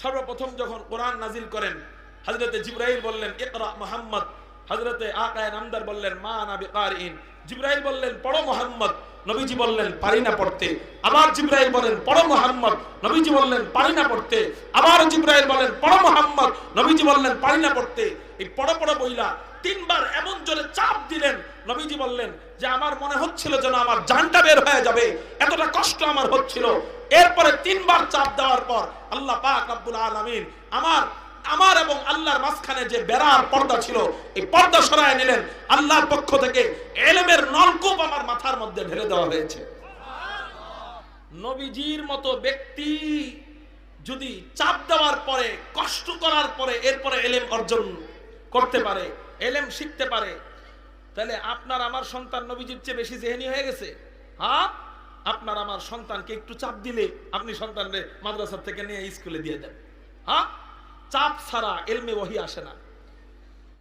সর্বপ্রথম যখন কোরআন নাজিল করেন হজরতে জিব্রাইল বললেন, ইকরা মোহাম্মদ। হজরতে আকায় নামদার বললেন, মা নাবি কারিন জিব্রাইল বললেন, পড়ো মোহাম্মদ। নবীজি বললেন, পারি না পড়তে। আবার জিব্রাইল বলেন, পড়ো মোহাম্মদ। নবীজি বললেন, পারি না পড়তে। আবার জিব্রাইল বলেন, পড়ো মোহাম্মদ। নবীজি বললেন, পারি না পড়তে। এই পড়ো পড়ো বইলা তিনবার এমন জোরে চাপ নবীজি বললেন যে আমার মনে হচ্ছিল যেন আমার জানটা বের হয়ে যাবে। এতটা কষ্ট আমার হচ্ছিল। এরপরে তিনবার চাপ দেওয়ার পর আল্লাহ পাক রব্বুল আলামিন আমার আমার এবং আল্লাহর মাঝখানে যে বেড়ার পর্দা ছিল, এই পর্দা সরায় নিলেন। আল্লাহর পক্ষ থেকে এলেমের নলকূপ আমার মাথার মধ্যে ঢেলে দেওয়া হয়েছে। নবীজির মতো ব্যক্তি যদি চাপ দেওয়ার পরে, কষ্ট করার পরে এরপরে এলেম অর্জন করতে পারে, এলেম শিখতে পারে তাহলে আপনার আমার সন্তান নবীজির চেয়ে বেশি জেহেনি হয়ে গেছে? হ্যাঁ? আপনার আমার সন্তানকে একটু চাপ দিলে আপনি সন্তানরে মাদ্রাসার থেকে নিয়ে স্কুলে দিয়ে দেন। হ্যাঁ? চাপ ছাড়া এলমে ওহি আসে না।